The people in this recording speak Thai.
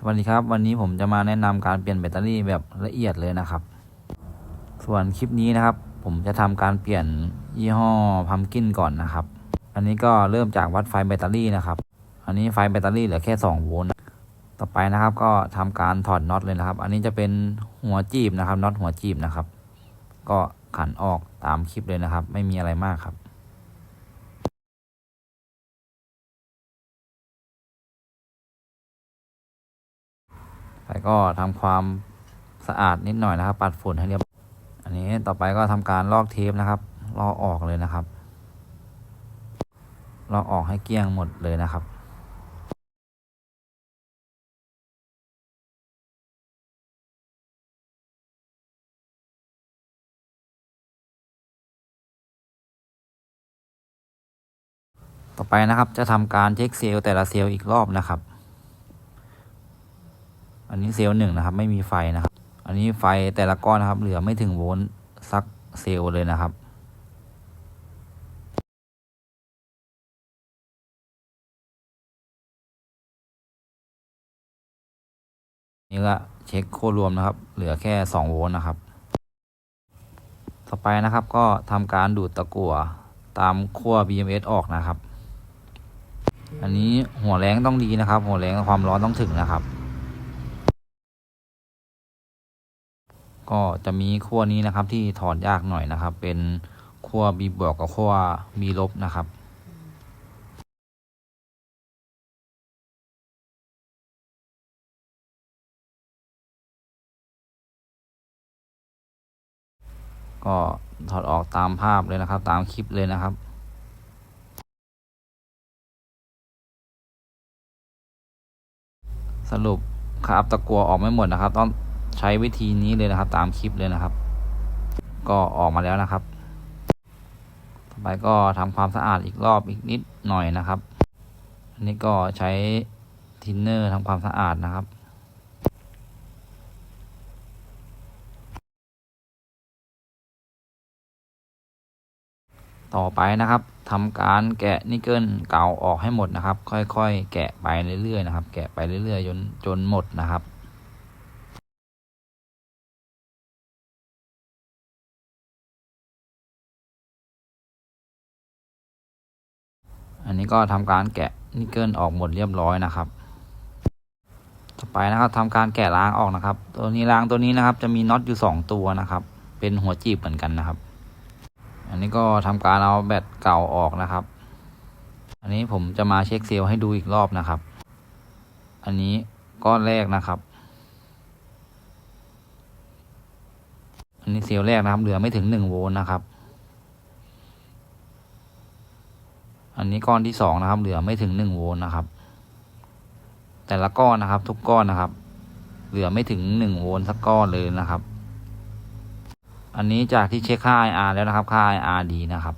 สวัสดีครับ วันนี้ผมจะมาแนะนำการเปลี่ยนแบตเตอรี่แบบละเอียดเลยนะครับ ส่วนคลิปนี้นะครับ ผมจะทำการเปลี่ยนยี่ห้อพัมกินก่อนนะครับ อันนี้ก็เริ่มจากวัดไฟแบตเตอรี่นะครับ อันนี้ไฟแบตเตอรี่เหลือแค่2โวลต์ต่อไปนะครับ ก็ทำการถอดน็อตเลยนะครับ อันนี้จะเป็นหัวจีบนะครับน็อตหัวจีบนะครับ ก็ขันออกตามคลิปเลยนะครับ ไม่มีอะไรมากครับ ไปก็ทำความสะอาดนิดหน่อยนะครับ ปัดฝุ่นให้เรียบ อันนี้ต่อไปก็ทำการลอกเทปนะครับ ลอกออกเลยนะครับ ลอกออกให้เกลี้ยงหมดเลยนะครับต่อไปนะครับจะทำการเช็คเซลล์แต่ละเซลล์อีกรอบนะครับ อันนี้เซลล์หนึ่งนะครับ ไม่มีไฟนะครับ อันนี้ไฟแต่ละก้อนนะครับ เหลือไม่ถึงโวลต์สักเซลล์เลยนะครับนี่ก็เช็คโค้ดรวมนะครับ เหลือแค่สองโวลต์นะครับ ต่อไปนะครับก็ทำการดูดตะกั่วตามขั้ว BMS ออกนะครับ อันนี้หัวแรงต้องดีนะครับ หัวแรงความร้อนต้องถึงนะครับ ก็จะมีขั้วนี้นะครับที่ถอดยากหน่อยนะครับ เป็นขั้ว B บวกกับขั้ว B ลบนะครับก็ถอดออกตามภาพเลยนะครับ ตามคลิปเลยนะครับ สรุปครับตะกัวออกไม่หมดนะครับ ต้อง ใช้วิธีนี้เลยนะครับ ตามคลิปเลยนะครับ ก็ออกมาแล้วนะครับ ต่อไปก็ทำความสะอาดอีกรอบอีกนิดหน่อยนะครับ อันนี้ก็ใช้ทินเนอร์ทำความสะอาดนะครับต่อไปนะครับทำการแกะนิกเกิลเก่าออกให้หมดนะครับ ค่อยๆ แกะไปเรื่อยๆนะครับ แกะไปเรื่อยๆ จนจนหมดนะครับ อันนี้ก็ทำการแกะนิกเกิลออกหมดเรียบร้อยนะครับ ต่อไปนะครับทำการแกะล้างออกนะครับ ตัวนี้ล้างตัวนี้นะครับ จะมีน็อตอยู่สองตัวนะครับ เป็นหัวจีบเหมือนกันนะครับ อันนี้ก็ทำการเอาแบตเก่าออกนะครับ อันนี้ผมจะมาเช็คเซลล์ให้ดูอีกรอบนะครับ อันนี้ก้อนแรกนะครับ อันนี้เซลล์แรกนะครับ เหลือไม่ถึงหนึ่งโวลต์นะครับ อันนี้ก้อนที่สองนะครับ เหลือไม่ถึงหนึ่งโวลต์นะครับ แต่ละก้อนนะครับ ทุกก้อนนะครับ เหลือไม่ถึงหนึ่งโวลต์สักก้อนเลยนะครับ อันนี้จากที่เช็คค่า IR แล้วนะครับ ค่า IR ดีนะครับ